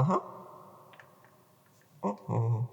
Ага. Ого.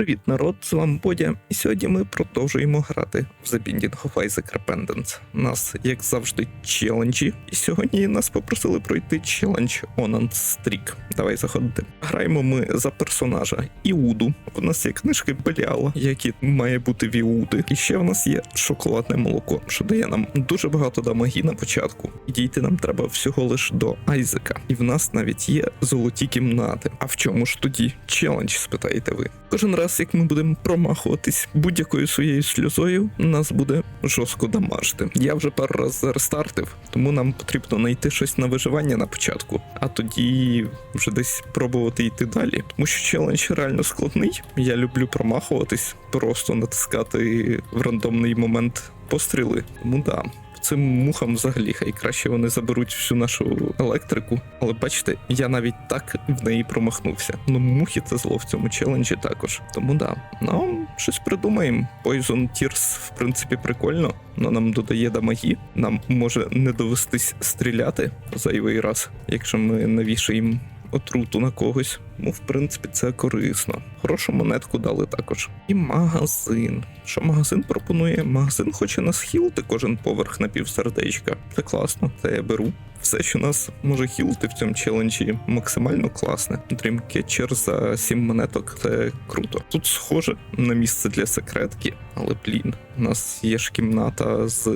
Привіт, народ! З вами Бодя, і сьогодні ми продовжуємо грати в The Binding of Isaac Repentance. У нас, як завжди, челенджі, і сьогодні нас попросили пройти челендж Onant Streak. Давай заходити. Граємо ми за персонажа Іуду. У нас є книжки Беліала, які має бути в Іуди. І ще в нас є шоколадне молоко, що дає нам дуже багато дамагі на початку. Дійти нам треба всього лиш до Айзека. І в нас навіть є золоті кімнати. А в чому ж тоді челендж, спитаєте ви? Кожен раз, як ми будемо промахуватись будь-якою своєю сльозою, нас буде жорстко дамажити. Я вже пару раз рестартив, тому нам потрібно знайти щось на виживання на початку, а тоді вже десь пробувати йти далі. Тому що челендж реально складний. Я люблю промахуватись, просто натискати в рандомний момент постріли. Тому да. Цим мухам взагалі хай краще вони заберуть всю нашу електрику. Але бачите, я навіть так в неї промахнувся. Ну, мухи це зло в цьому челенджі також. Тому да. Ну, щось придумаємо. Poison Tears, в принципі, прикольно, але нам додає дамагі. Нам може не довестись стріляти зайвий раз, якщо ми навішаємо отруту на когось. Ну, в принципі, це корисно. Хорошу монетку дали також. І магазин. Що магазин пропонує? Магазин хоче нас хілити кожен поверх на півсердечка. Це класно, це я беру. Все, що нас може хілити в цьому челенджі, максимально класне. Дрімкетчер за 7 монеток це круто. Тут схоже на місце для секретки, але блін, у нас є ж кімната з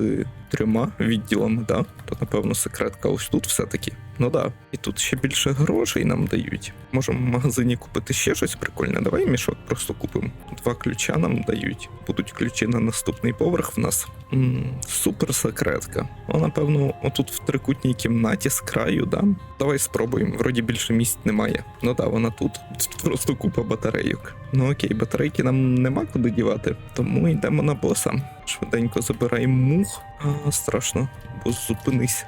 трьома відділами, да? То напевно секретка ось тут все-таки. Ну да, і тут ще більше грошей нам дають. Можемо магазині купити ще щось прикольне. Давай мішок просто купимо. Два ключа нам дають. Будуть ключі на наступний поверх в нас. м супер секретка. Ну, напевно, отут в трикутній кімнаті з краю, да? Давай спробуємо. Вроді більше місць немає. Ну да, вона тут. Тут просто купа батарейок. Ну окей, батарейки нам нема куди дівати. Тому йдемо на боса. Швиденько забираємо мух. А, страшно, бос, зупинись.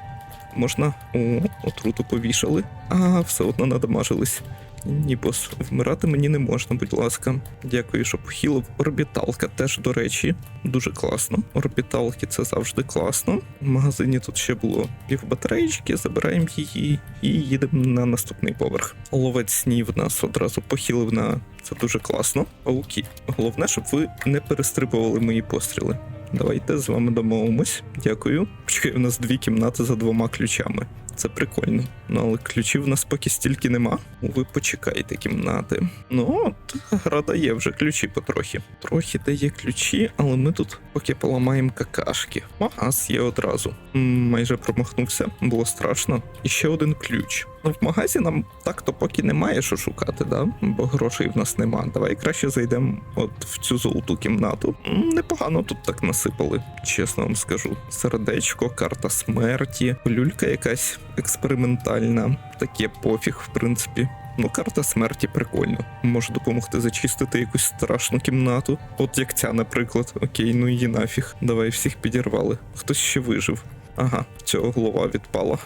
Можна о, отруту повішали, а все одно надамажились. Ні, бос, вмирати мені не можна, будь ласка. Дякую, що похилив. Орбіталка теж, до речі, дуже класно. Орбіталки це завжди класно. В магазині тут ще було півбатареїчки, забираємо її і їдемо на наступний поверх. Ловець снів нас одразу похилив на це дуже класно. Окей. Головне, щоб ви не перестрибували мої постріли. Давайте з вами домовимось. Дякую. Чекаю, у нас дві кімнати за двома ключами. Це прикольно. Ну, але ключів в нас поки стільки нема. Ви почекайте кімнати. Ну, от, гра дає вже ключі потрохи. Трохи дає ключі, але ми тут поки поламаємо какашки. Магаз є одразу. Майже промахнувся, було страшно. І ще один ключ. Ну, в магазі нам так-то поки немає що шукати, да? бо грошей в нас нема. Давай краще зайдемо от в цю золоту кімнату. Непогано тут так насипали, чесно вам скажу. Сердечко, карта смерті, люлька якась експериментальна. Таке пофіг, в принципі. Ну, карта смерті прикольно. Може допомогти зачистити якусь страшну кімнату. От як ця, наприклад. Окей, ну її нафіг. Давай всіх підірвали. Хтось ще вижив. Ага, цього голова відпала.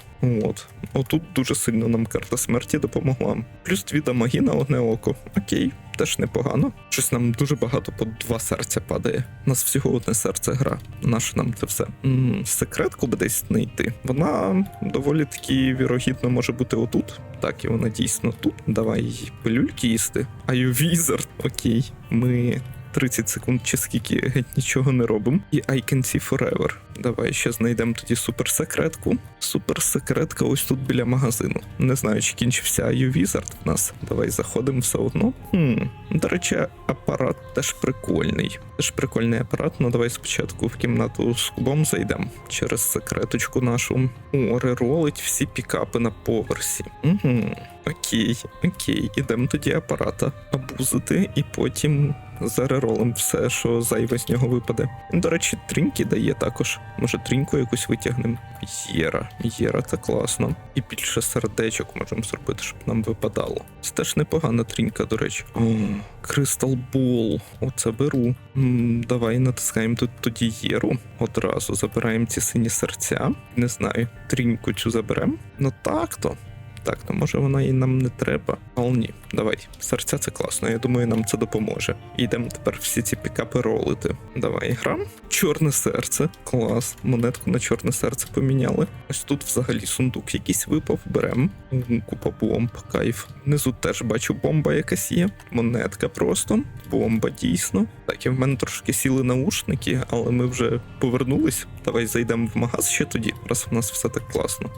От. Отут дуже сильно нам карта смерті допомогла. Плюс дві дамаги на одне око. Окей, теж непогано. Щось нам дуже багато по два серця падає. У нас всього одне серце гра. Наше нам це все. м секретку би десь знайти. Вона доволі таки вірогідно може бути отут. Так, і вона дійсно тут. Давай пилюльки їсти. А ю візард. Окей. Ми 30 секунд чи скільки геть нічого не робимо. І I can see forever. Давай ще знайдемо тоді суперсекретку. Суперсекретка ось тут біля магазину. Не знаю, чи кінчився IU Wizard в нас. Давай заходимо все одно. Хм, до речі, апарат теж прикольний. Теж прикольний апарат. Ну давай спочатку в кімнату з кубом зайдемо через секреточку нашу. О, реролить всі пікапи на поверсі. Угу. Окей, окей, ідемо тоді апарата абузити і потім зареролим все, що зайве з нього випаде. До речі, тріньки дає також. Може, тріньку якусь витягнемо. Єра. Єра, це класно. І більше сердечок можемо зробити, щоб нам випадало. Це теж непогана трінька, до речі. О, Кристал Бол. Оце беру. М, давай натискаємо тут тоді Єру. Одразу забираємо ці сині серця. Не знаю, тріньку цю заберемо. Ну так то. Так, то може вона і нам не треба. Але ні, давай. Серця це класно, я думаю, нам це допоможе. Йдемо тепер всі ці пікапи ролити. Давай грам. Чорне серце. Клас. Монетку на чорне серце поміняли. Ось тут взагалі сундук якийсь випав. Берем. Купа бомб, кайф. Внизу теж бачу бомба якась є. Монетка просто. Бомба дійсно. Так, і в мене трошки сіли наушники, але ми вже повернулись. Давай зайдемо в магаз ще тоді, раз в нас все так класно.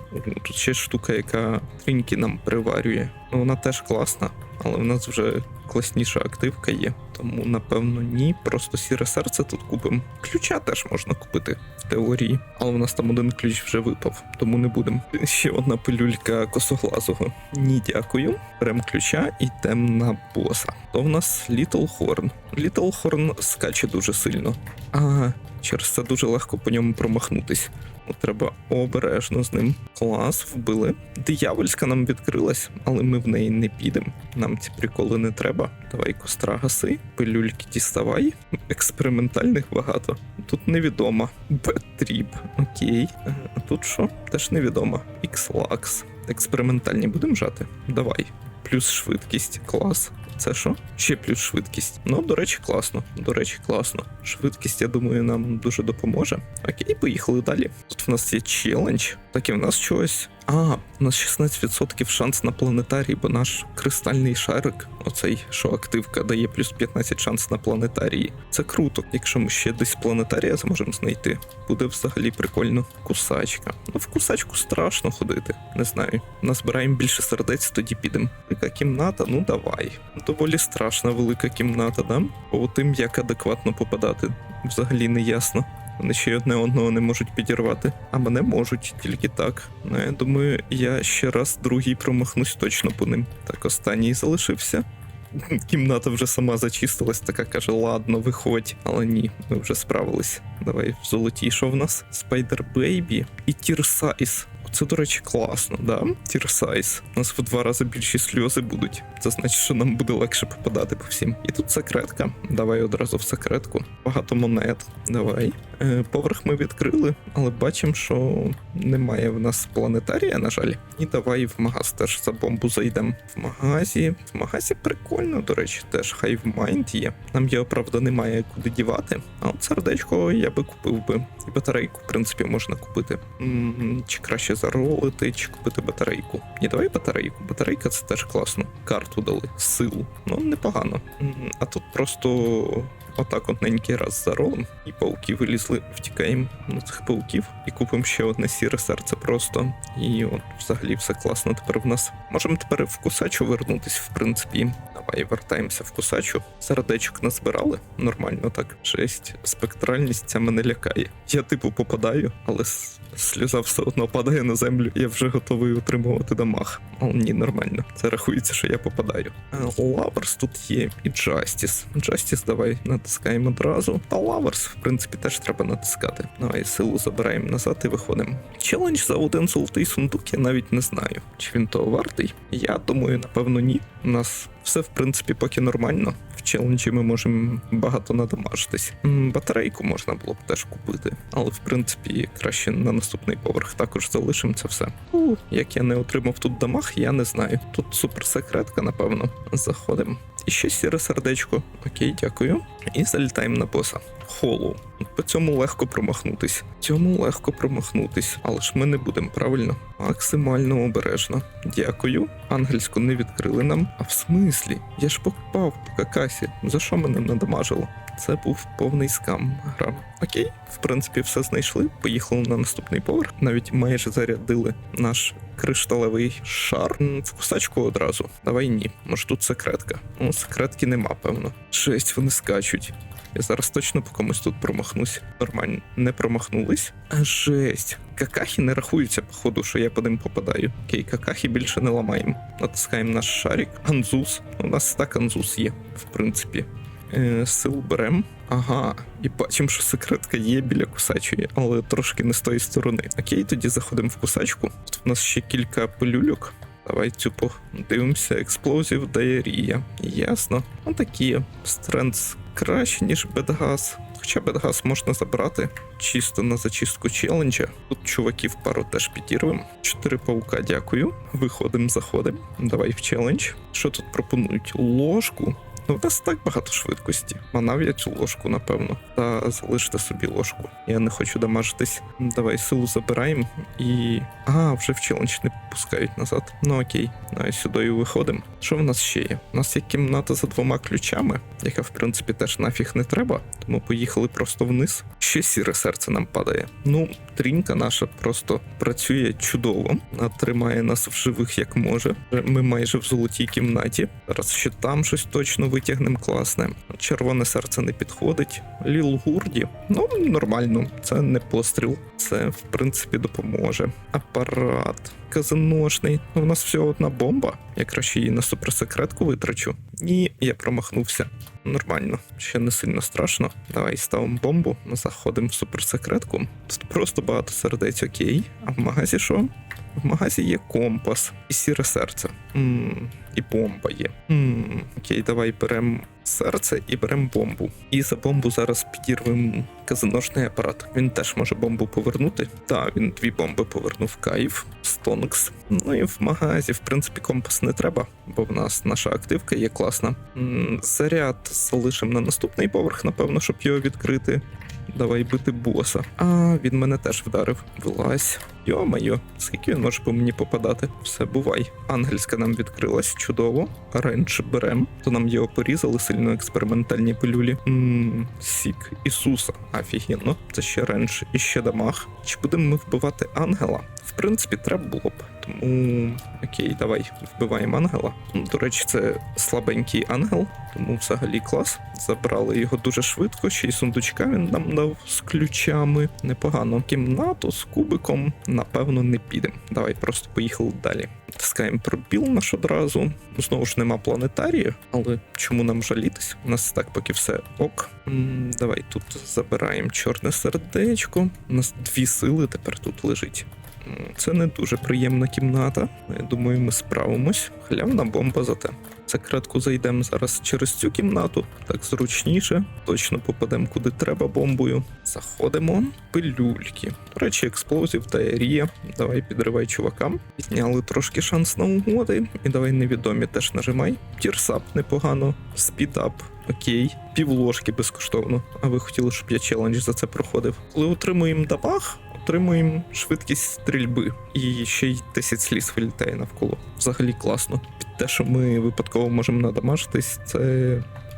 Тут ще штука, яка тріньки нам приварює. Ну, вона теж класна, але в нас вже класніша активка є. Тому, напевно, ні. Просто сіре серце тут купимо. Ключа теж можна купити в теорії. Але в нас там один ключ вже випав, тому не будемо. Ще одна пилюлька косоглазого. Ні, дякую. Беремо ключа і йдемо на боса. То в нас Little Horn. Little Horn скаче дуже сильно. А, через це дуже легко по ньому промахнутись. Треба обережно з ним. Клас, вбили. Диявольська нам відкрилась, але ми в неї не підемо. Нам ці приколи не треба. Давай костра гаси, пилюльки діставай. Експериментальних багато. Тут невідомо. Бетріп, окей. Е, А тут що? Теж невідомо. X-Lux. Експериментальні будемо жати? Давай. Плюс швидкість, клас. Це що? Ще плюс швидкість. Ну, до речі, класно. До речі, класно. Швидкість, я думаю, нам дуже допоможе. Окей, поїхали далі. Тут в нас є челендж. Так і в нас щось. А, у нас 16% шанс на планетарій, бо наш кристальний шарик, оцей, що активка, дає плюс 15 шанс на планетарії. Це круто. Якщо ми ще десь планетарія зможемо знайти, буде взагалі прикольно. Кусачка. Ну, в кусачку страшно ходити. Не знаю. Назбираємо більше сердець, тоді підемо. Велика кімната, ну давай. Доволі страшна велика кімната, да? По тим, як адекватно попадати, взагалі не ясно. Вони ще й одне одного не можуть підірвати, а мене можуть тільки так. Ну, я думаю, я ще раз другий промахнусь точно по ним. Так, останній залишився. Кімната вже сама зачистилась, така каже: ладно, виходь. Але ні, ми вже справились. Давай в золотій, що в нас? Spider Baby і Тірсайз. Це, до речі, класно, да? Тірсайз. У нас в два рази більші сльози будуть. Це значить, що нам буде легше попадати по всім. І тут секретка. Давай одразу в секретку. Багато монет. Давай. Е, поверх ми відкрили, але бачимо, що немає в нас планетарія, на жаль. І давай в магаз теж за бомбу зайдемо. В магазі. В магазі прикольно, до речі, теж Hive Mind є. Нам його, правда, немає куди дівати. А от сердечко я би купив би. І батарейку, в принципі, можна купити. М, Чи краще заролити, чи купити батарейку. Ні, давай батарейку. Батарейка це теж класно. Карту дали, силу. Ну, непогано. А тут просто отак одненький раз заролим, і пауки вилізли, втікаємо на цих пауків і купимо ще одне сіре серце просто. І от взагалі все класно тепер в нас. Можемо тепер в кусачу вернутись, в принципі. Давай вертаємося в кусачу. Сердечок назбирали. Нормально так. Жесть, спектральність ця мене лякає. Я типу попадаю, але сльоза все одно падає на землю. Я вже готовий отримувати дамаг. Але ні, нормально. Це рахується, що я попадаю. Е, Лаверс тут є і Джастіс. Джастіс давай натискаємо одразу. Та Лаверс, в принципі, теж треба натискати. Давай силу забираємо назад і виходимо. Челендж за один золотий сундук я навіть не знаю. Чи він того вартий? Я думаю, напевно, ні. У нас все, в принципі, поки нормально. В челенджі ми можемо багато надамажитись. Батарейку можна було б теж купити, але в принципі краще на наступний поверх також залишимо це все. Як я не отримав тут дамаг, я не знаю. Тут суперсекретка, напевно. Заходимо. І ще сіре сердечко. Окей, дякую. І залітаємо на боса. Холу. По цьому легко промахнутись. Цьому легко промахнутись, але ж ми не будемо, правильно? Максимально обережно. Дякую. Ангельську не відкрили нам. А в смислі? Я ж попав по какасі. За що мене надамажило? Це був повний скам гра. Окей, в принципі, все знайшли. Поїхали на наступний поверх. Навіть майже зарядили наш кришталевий шар. В кусачку одразу. Давай ні. Може тут секретка. Ну, секретки нема, певно. Шесть, вони скачуть. Я зараз точно по комусь тут промахнусь. Нормально, не промахнулись. А жесть. Какахи не рахуються, походу, що я по ним попадаю. Окей, какахи більше не ламаємо. Натискаємо наш шарик. Анзус. У нас так анзус є, в принципі. Е, сил берем. Ага, і бачимо, що секретка є біля кусачої, але трошки не з тої сторони. Окей, тоді заходимо в кусачку. Тут в нас ще кілька пилюльок. Давай цю подивимося. Експлозів Дайрія. Ясно. Ну такі. Стрендс краще, ніж Бедгаз. Хоча бедгас можна забрати чисто на зачистку челенджа. Тут чуваків пару теж підірвем. Чотири паука, дякую. Виходимо, заходимо. Давай в челендж. Що тут пропонують? Ложку. Ну, в нас так багато швидкості. А навіть ложку, напевно. Та залиште собі ложку. Я не хочу дамажитись. Давай силу забираємо і. А, вже в челендж не пускають назад. Ну окей, давай сюди і виходимо. Що в нас ще є? У нас є кімната за двома ключами, яка в принципі теж нафіг не треба, тому поїхали просто вниз. Ще сіре серце нам падає. Ну, трінька наша просто працює чудово, а тримає нас в живих як може. Ми майже в золотій кімнаті. Зараз ще там щось точно витягнемо класне. Червоне серце не підходить. Ліл Гурді. Ну, нормально, це не постріл. Це в принципі допоможе. Апарат казаношний. Ну, у нас всього одна бомба. Я краще її на суперсекретку витрачу. Ні, я промахнувся. Нормально, ще не сильно страшно. Давай ставимо бомбу, заходимо в суперсекретку. Тут просто багато сердець, окей. А в магазі що? В магазі є компас і сіре серце. м і бомба є. м окей, давай беремо серце і беремо бомбу. І за бомбу зараз підірвемо казаношний апарат. Він теж може бомбу повернути. Так, він дві бомби повернув кайф, Стонкс. Ну і в магазі, в принципі, компас не треба, бо в нас наша активка є класна. М, Заряд залишимо на наступний поверх, напевно, щоб його відкрити. Давай бити боса. А, він мене теж вдарив. Вилазь. Йо-майо, скільки він може по мені попадати? Все, бувай. Ангельська нам відкрилась, чудово. Рейндж берем. То нам його порізали сильно експериментальні пилюлі. Ммм, сік Ісуса. Офігенно. Це ще рейндж і ще дамаг. Чи будемо ми вбивати ангела? В принципі, треба було б. Тому окей, давай вбиваємо ангела. Ну, До речі, це слабенький ангел, тому взагалі клас. Забрали його дуже швидко, ще й сундучка він нам дав з ключами. Непогано. Кімнату з кубиком, напевно, не підемо. Давай просто поїхали далі. Тискаємо пробіл наш одразу. Знову ж нема планетарії, але чому нам жалітись? У нас так поки все ок. Давай тут забираємо чорне сердечко. У нас дві сили тепер тут лежить. Це не дуже приємна кімната. Я думаю, ми справимось. Халявна бомба зате. Секретку зайдемо зараз через цю кімнату, так зручніше. Точно попадемо куди треба бомбою. Заходимо. Пилюльки. До речі, експлозів та ерія. Давай підривай чувакам. Підняли трошки шанс на угоди. І давай невідомі теж нажимай. Тірсап непогано. Спідап. Окей, півложки безкоштовно. А ви хотіли, щоб я челендж за це проходив. Коли отримуємо дамаг, отримуємо швидкість стрільби. І ще й 10 сліз вилітає навколо. Взагалі класно. Те, що ми випадково можемо надамажитись, це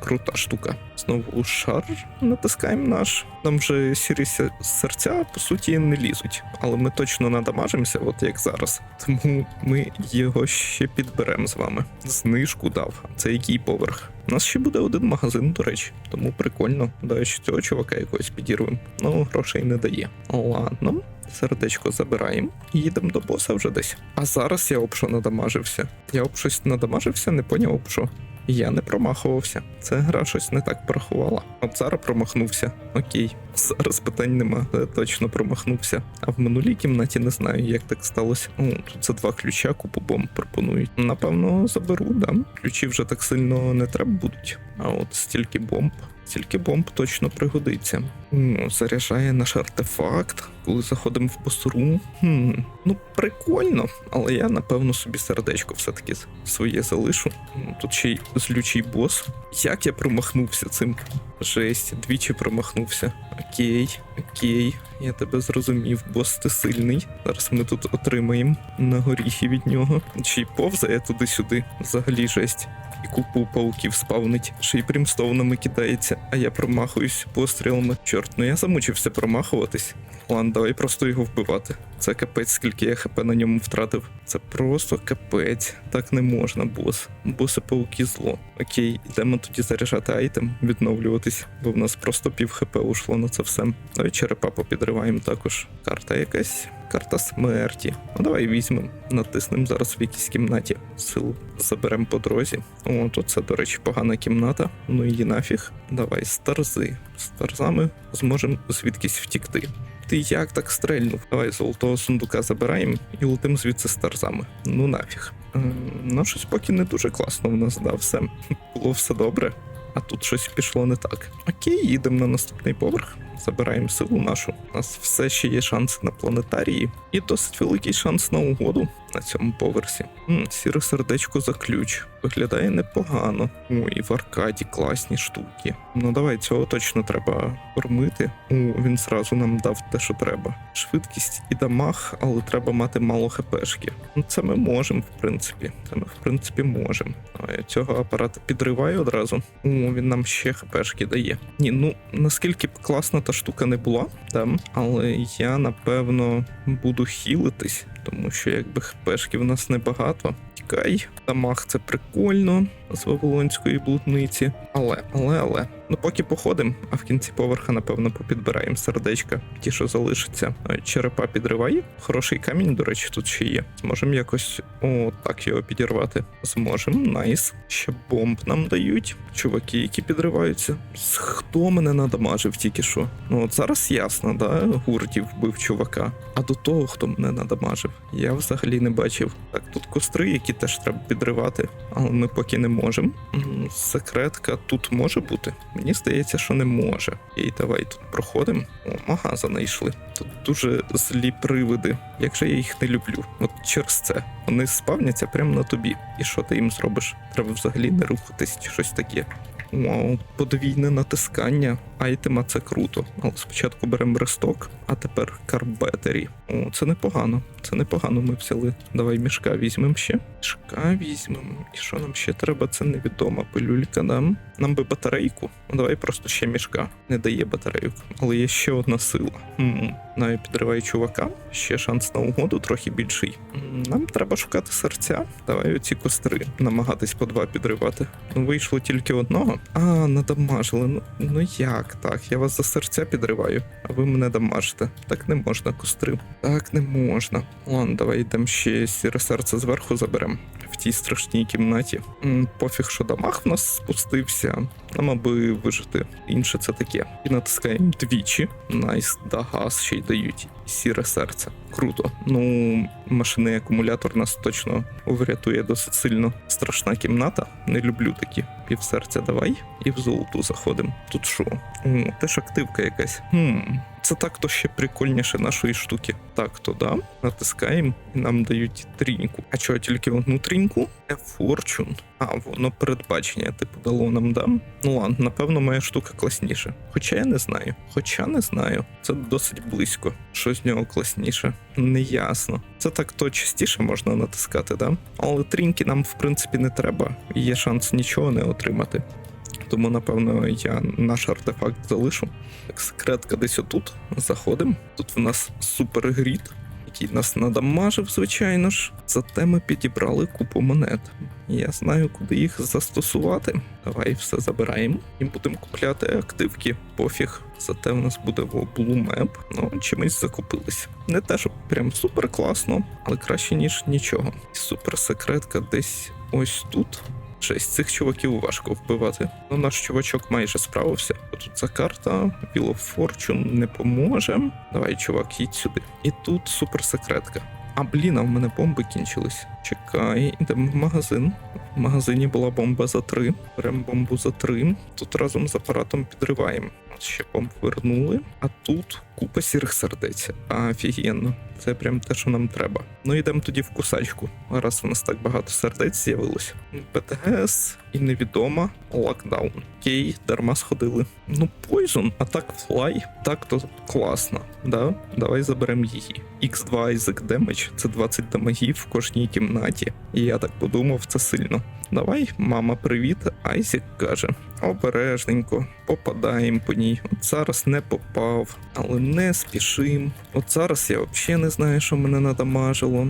крута штука. Знову шар натискаємо наш. Нам вже сірі серця по суті не лізуть, але ми точно надамажимося, от як зараз. Тому ми його ще підберемо з вами. Знижку дав. Це який поверх? У нас ще буде один магазин, до речі, тому прикольно. Давай ще цього чувака якогось підірвемо. Ну, грошей не дає. Ладно, сердечко забираємо і їдемо до боса вже десь. А зараз я об що надамажився. Я об щось надамажився, не поняв об що. Я не промахувався. Це гра щось не так порахувала. От зараз промахнувся. Окей, зараз питань нема. Я точно промахнувся. А в минулій кімнаті не знаю, як так сталося. О, тут за два ключа купу бомб пропонують. Напевно, заберу, да. Ключі вже так сильно не треба будуть. А от стільки бомб. Стільки бомб точно пригодиться. Заряджає наш артефакт, коли заходимо в босрум. Хм, ну прикольно, але я напевно собі сердечко все-таки своє залишу. Тут ще й злючий бос. Як я промахнувся цим? Жесть, двічі промахнувся. Окей, окей, я тебе зрозумів, бос ти сильний. Зараз ми тут отримаємо на горіхи від нього. Й повзає туди-сюди. Взагалі жесть. І купу пауків спавнить, ще й примстовними кидається, а я промахуюсь пострілами. Чорт, ну я замучився промахуватись. Ладно, давай просто його вбивати. Це капець, скільки я хп на ньому втратив. Це просто капець. Так не можна, бос. Боси пауки зло. Окей, йдемо тоді заряджати айтем, відновлюватись, бо в нас просто пів хп ушло на це все. Давай черепа попідриваємо також. Карта якась. Карта смерті. Ну давай візьмемо, натиснемо зараз в якійсь кімнаті. Силу заберемо по дорозі. О, тут це, до речі, погана кімната. Ну її нафіг. Давай старзи. З тарзами зможемо звідкись втікти. Ти як так стрельнув? Давай золотого сундука забираємо і летим звідси з тарзами. Ну нафіг. Ну, щось поки не дуже класно в нас, да, все. Було все добре. а тут щось пішло не так. Окей, їдемо на наступний поверх. Забираємо силу нашу. У нас все ще є шанси на планетарії, і досить великий шанс на угоду на цьому поверсі. Сіре сердечко за ключ. Виглядає непогано. Ой, в аркаді класні штуки. Ну давай цього точно треба кормити. О, він зразу нам дав те, що треба. Швидкість і дамаг, але треба мати мало хпшки. Ну це ми можемо, в принципі. Це ми в принципі можемо. А я цього апарата підриваю одразу. О, він нам ще хпшки дає. Ні, ну наскільки б класна та штука не була, там, але я напевно буду хілитись, тому що якби хпшки в нас небагато. Тікай, тамах це прикольно з Вавилонської блудниці. Але, але, але. Ну поки походимо, а в кінці поверха, напевно, попідбираємо сердечка, ті, що залишаться. Е, Черепа підриває. Хороший камінь, до речі, тут ще є. Зможемо якось о, так його підірвати. Зможемо, найс. Ще бомб нам дають. Чуваки, які підриваються. Хто мене надамажив тільки що? Ну от зараз ясно, да? Гуртів вбив чувака. А до того, хто мене надамажив, я взагалі не бачив. Так, тут костри, які теж треба підривати, але ми поки не можемо. Секретка тут може бути. Мені здається, що не може. І давай тут проходимо. О, магаза знайшли. Тут дуже злі привиди. Як же я їх не люблю. От через це. Вони спавняться прямо на тобі. І що ти їм зробиш? Треба взагалі не рухатись чи щось таке. Вау, подвійне натискання айтема це круто. Але спочатку беремо ресток, а тепер карбетері. О, це непогано. Це непогано ми взяли. Давай мішка візьмемо ще. Мішка візьмемо. І що нам ще треба? Це невідома пилюлька. Нам нам би батарейку. Ну давай просто ще мішка. Не дає батарейок. Але є ще одна сила. Навіть підриває чувака. Ще шанс на угоду трохи більший. Нам треба шукати серця. Давай оці костри намагатись по два підривати. Ну вийшло тільки одного. А, надамажили. Ну, ну як так? Я вас за серця підриваю, а ви мене дамажите. Так не можна, костри. Так не можна. Ладно, давай йдемо ще сіре серце зверху заберемо. В тій страшній кімнаті. М, Пофіг, що дамаг в нас спустився. Нам аби вижити. Інше це таке. І натискаємо двічі. Найс, да газ ще й дають. Сіре серце. Круто. Ну, машинний акумулятор нас точно врятує досить сильно. Страшна кімната. Не люблю такі. Півсерця давай. І в золоту заходимо. Тут що? Теж активка якась. Хм. Це так то ще прикольніше нашої штуки. Так, то да. Натискаємо і нам дають тріньку. А чого тільки одну тріньку? A Fortune. А, воно передбачення, типу, дало нам, да? Ну ладно, напевно, моя штука класніша. Хоча я не знаю. Хоча не знаю. Це досить близько. Що з нього класніше? Неясно. Це так то частіше можна натискати, да? Але тріньки нам, в принципі, не треба. Є шанс нічого не отримати. Тому, напевно, я наш артефакт залишу. Так, секретка десь отут. Заходимо. Тут в нас супер грід, який нас надамажив, звичайно ж. Зате ми підібрали купу монет. Я знаю, куди їх застосувати. Давай все забираємо і будемо купляти активки. Пофіг. Зате в нас буде Blue Ну, чимось закупились. Не те, щоб прям супер класно, але краще, ніж нічого. Супер секретка десь ось тут. Жесть, цих чуваків важко вбивати. Ну, наш чувачок майже справився. Тут ця карта, Wheel of Fortune не поможе. Давай, чувак, їдь сюди. І тут суперсекретка. А блін, а в мене бомби кінчились. Чекай, йдемо в магазин. В магазині була бомба за три. Беремо бомбу за три. Тут разом з апаратом підриваємо. Ще бомб вернули. А тут купа сірих сердець. Офігенно. Це прям те, що нам треба. Ну йдемо тоді в кусачку. Раз у нас так багато сердець з'явилось. ПТГС і невідома локдаун. Окей, дарма сходили. Ну, Poison, а так флай, так то класно. Да? Давай заберемо її. X2 Isaac Damage це 20 дамагів в кожній кімнаті. І я так подумав, це сильно. Давай, мама, привіт. Айзік каже. Обережненько, попадаємо по ній. От зараз не попав, але не спішим. От зараз я взагалі не знаю, що мене надамажило.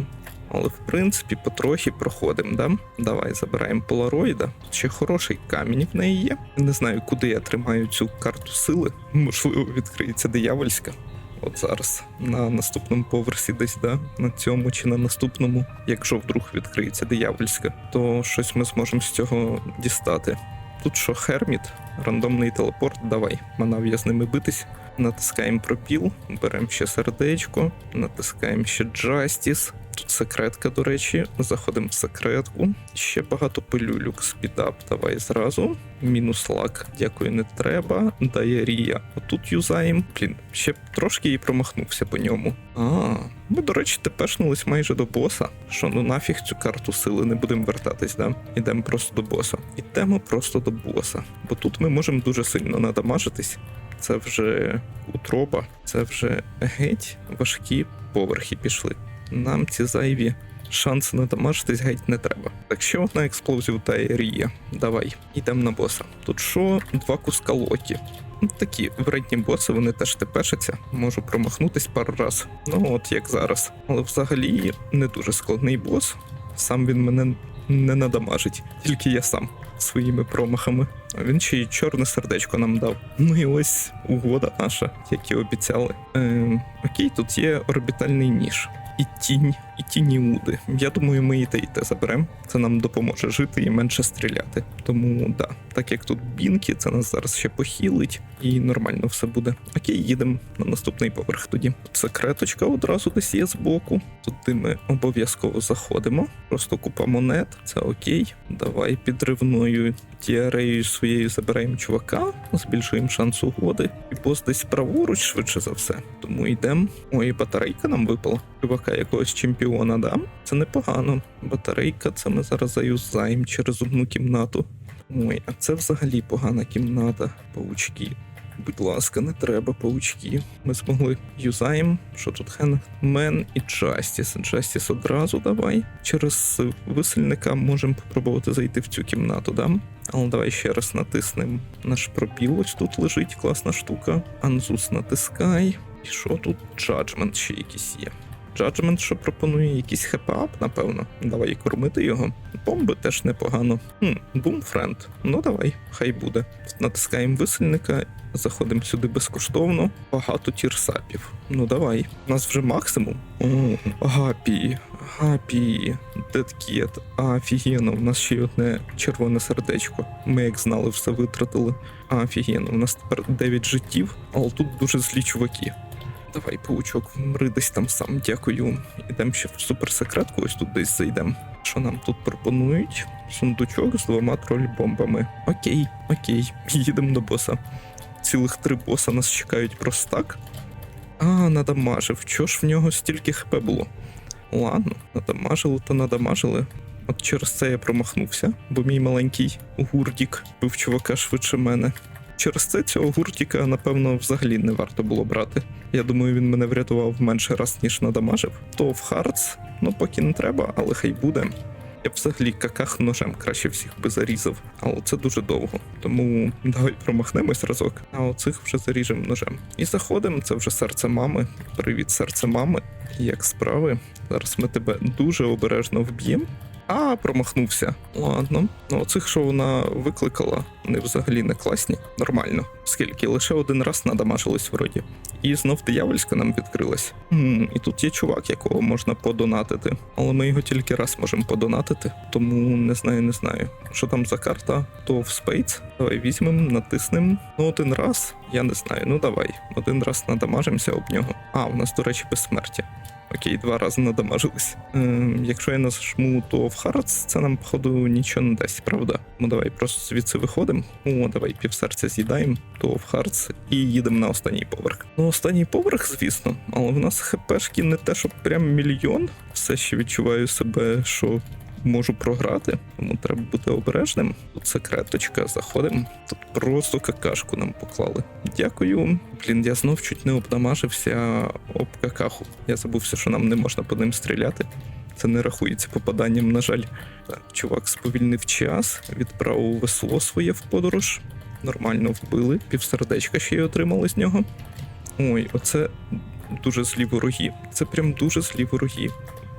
Але в принципі потрохи проходимо, да? Давай забираємо полароїда. Ще хороший камінь в неї є. Не знаю, куди я тримаю цю карту сили. Можливо, відкриється диявольська. От зараз на наступному поверсі, десь да, на цьому чи на наступному, якщо вдруг відкриється диявольська, то щось ми зможемо з цього дістати. Тут що, Херміт, рандомний телепорт, давай, манав я з ними битись. Натискаємо пропіл, беремо ще сердечко, натискаємо ще Justice. Тут секретка, до речі, заходимо в секретку. Ще багато пилюлюк. Спідап, давай зразу. Мінус лак, дякую, не треба. Діарія. Отут юзаємо. Блін, ще трошки і промахнувся по ньому. А, ми, до речі, тепешнулись майже до боса. Що ну нафіг цю карту сили не будемо вертатись, да? Ідемо просто до боса. Ідемо просто до боса. Бо тут ми можемо дуже сильно надамажитись. Це вже утроба, це вже геть важкі поверхи пішли. Нам ці зайві шанси надамажитись геть не треба. Так що на експлозію та Рія. Давай, йдемо на боса. Тут що, два куска локі. Ну, Такі вредні боси, вони теж тепешаться. Можу промахнутись пару раз. Ну от як зараз. Але взагалі не дуже складний бос. Сам він мене не надамажить, тільки я сам своїми промахами. А він ще й чорне сердечко нам дав. Ну і ось угода наша, як і обіцяли. Е, окей, тут є орбітальний ніж. І тінь, і тіні Уди. Я думаю, ми і те, і те заберемо. Це нам допоможе жити і менше стріляти. Тому да, так як тут бінки, це нас зараз ще похилить, і нормально все буде. Окей, їдемо на наступний поверх тоді. Секреточка одразу десь є збоку. Туди ми обов'язково заходимо. Просто купа монет, це окей. Давай підривною діареєю своєю забираємо чувака, збільшуємо шанс угоди. І бос десь праворуч, швидше за все. Тому йдемо. Ой, батарейка нам випала. Чувака якогось чемпіона, да? Це непогано. Батарейка, це ми зараз заюзаємо через одну кімнату. Ой, а це взагалі погана кімната. Паучки. Будь ласка, не треба паучки. Ми змогли юзаємо. Що тут хен? Мен і Джастіс. Джастіс одразу давай. Через висельника можемо попробувати зайти в цю кімнату, да? Але давай ще раз натиснемо наш пропіл. Ось тут лежить класна штука. Анзус натискай. І що тут? Джаджмент ще якийсь є. Джаджмент, що пропонує якийсь хепап, напевно. Давай кормити його. Бомби теж непогано. Хм, бумфренд. Ну давай, хай буде. Натискаємо висельника, заходимо сюди безкоштовно. Багато тірсапів. Ну давай. У нас вже максимум. Гапі, гапі, дедкіт. Офігенно, у нас ще й одне червоне сердечко. Ми, як знали, все витратили. Офігенно, у нас тепер 9 життів, але тут дуже злі чуваки. Давай, паучок, вмри десь там сам, дякую. Ідемо ще в суперсекретку, ось тут десь зайдемо. Що нам тут пропонують? Сундучок з двома троль-бомбами. Окей, окей, їдемо до боса. Цілих три боса нас чекають просто так. А, надамажив. Чого ж в нього стільки хп було? Ладно, надамажили то надамажили. От через це я промахнувся, бо мій маленький гурдік бив чувака швидше мене. Через це цього гуртіка, напевно, взагалі не варто було брати. Я думаю, він мене врятував менше раз, ніж надамажив. То в Хардс, ну поки не треба, але хай буде. Я б взагалі каках ножем краще всіх би зарізав, але це дуже довго. Тому давай промахнемось разок, а оцих вже заріжемо ножем. І заходимо, це вже серце мами. Привіт, серце мами. Як справи? Зараз ми тебе дуже обережно вб'ємо. А, промахнувся. Ладно. Ну, оцих, що вона викликала, вони взагалі не класні. Нормально. Скільки? Лише один раз надамажились вроді. І знов диявольська нам відкрилась. Хм, і тут є чувак, якого можна подонатити. Але ми його тільки раз можемо подонатити, тому не знаю, не знаю. Що там за карта? То в Спейдс. Давай візьмемо, натиснемо. Ну, один раз, я не знаю. Ну давай. Один раз надамажимося об нього. А, у нас, до речі, безсмертя. Окей, два рази надамажились. Ем, якщо я нажму, то в Хардс це нам, походу, нічого не дасть, правда? Ну давай просто звідси виходимо. О, давай півсерця з'їдаємо, то в Хардс і їдемо на останній поверх. Ну, останній поверх, звісно, але в нас хпшки не те, щоб прям мільйон. Все ще відчуваю себе, що можу програти, тому треба бути обережним. Тут секреточка, заходимо. Тут просто какашку нам поклали. Дякую. Блін, я знов чуть не обдамажився об какаху. Я забувся, що нам не можна по ним стріляти. Це не рахується попаданням, на жаль. Так, чувак сповільнив час, відправив весло своє в подорож. Нормально вбили, півсердечка ще й отримали з нього. Ой, оце дуже злі вороги. Це прям дуже злі вороги.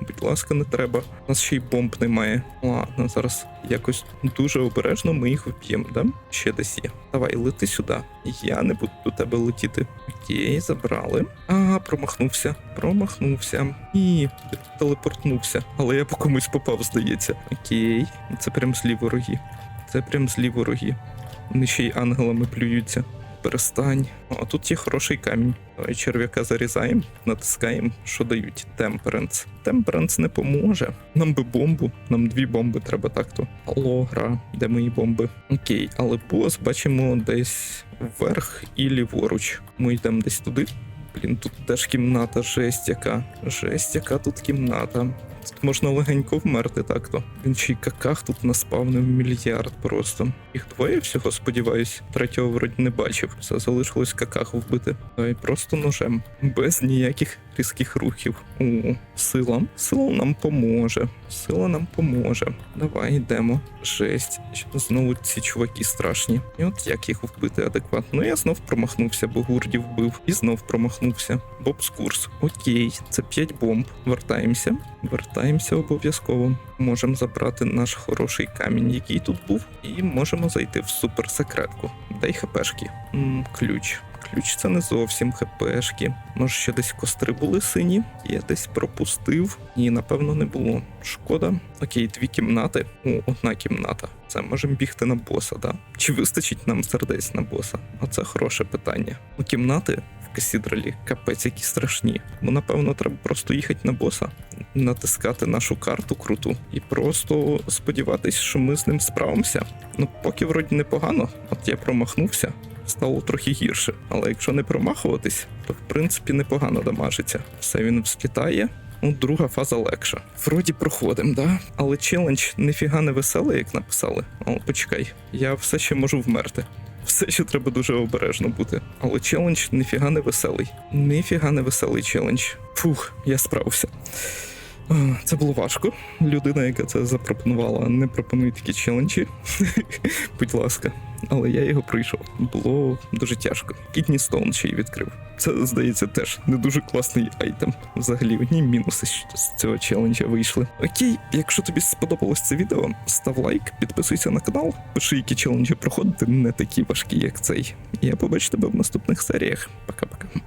Будь ласка, не треба. У нас ще й бомб немає. Ладно, зараз якось дуже обережно ми їх вб'ємо, да? Ще десь є. Давай, лети сюди. Я не буду до тебе летіти. Окей, забрали. А, промахнувся. Промахнувся. І телепортнувся. Але я по комусь попав, здається. Окей. Це прям злі вороги. Це прям злі вороги. Вони ще й ангелами плюються. Перестань. А тут є хороший камінь. Давай черв'яка зарізаємо, натискаємо, що дають. Темперенс. Темперенс не поможе. Нам би бомбу, нам дві бомби треба так-то. Алло, гра, де мої бомби? Окей, але бос бачимо десь вверх і ліворуч. Ми йдемо десь туди. Блін, тут теж кімната, жесть яка. Жесть, яка тут кімната. Можна легенько вмерти так-то. Він ще й каках тут наспавнив мільярд просто. Їх двоє всього, сподіваюсь. Третього вроді не бачив. Все залишилось каках вбити. Давай просто ножем. Без ніяких різких рухів. О, сила. Сила нам поможе. Сила нам поможе. Давай йдемо. Жесть. Знову ці чуваки страшні. І от як їх вбити адекватно? Ну я знов промахнувся, бо гурдів вбив. І знов промахнувся. Бобс курс. Окей, це 5 бомб. Вертаємося. Вертаємося обов'язково. Можемо забрати наш хороший камінь, який тут був, і можемо зайти в суперсекретку. Дай хпшки. М, ключ. Ключ це не зовсім хпшки. Може, ще десь костри були сині. Я десь пропустив. Ні, напевно, не було. Шкода. Окей, дві кімнати. О, одна кімната. Це можемо бігти на боса, да? Чи вистачить нам сердець на боса? Оце хороше питання. У кімнати касідралі капець які страшні. Бо напевно треба просто їхати на боса, натискати нашу карту круту і просто сподіватись, що ми з ним справимося. Ну, поки вроді непогано, от я промахнувся. Стало трохи гірше, але якщо не промахуватись, то в принципі непогано дамажиться. Все він взлітає. Ну, друга фаза легша. Вроді проходимо, да? Але челендж ніфіга не веселий, як написали. О, почекай, я все ще можу вмерти. Все ще треба дуже обережно бути. Але челендж ніфіга не веселий. Ніфіга не веселий челендж. Фух, я справився. Це було важко. Людина, яка це запропонувала, не пропонує такі челенджі. Будь ласка. Але я його пройшов. Було дуже тяжко. Кідні Стоун ще й відкрив. Це, здається, теж не дуже класний айтем. Взагалі, одні мінуси з цього челенджа вийшли. Окей, якщо тобі сподобалось це відео, став лайк, підписуйся на канал, пиши, які челенджі проходити не такі важкі, як цей. Я побачу тебе в наступних серіях. Пока-пока.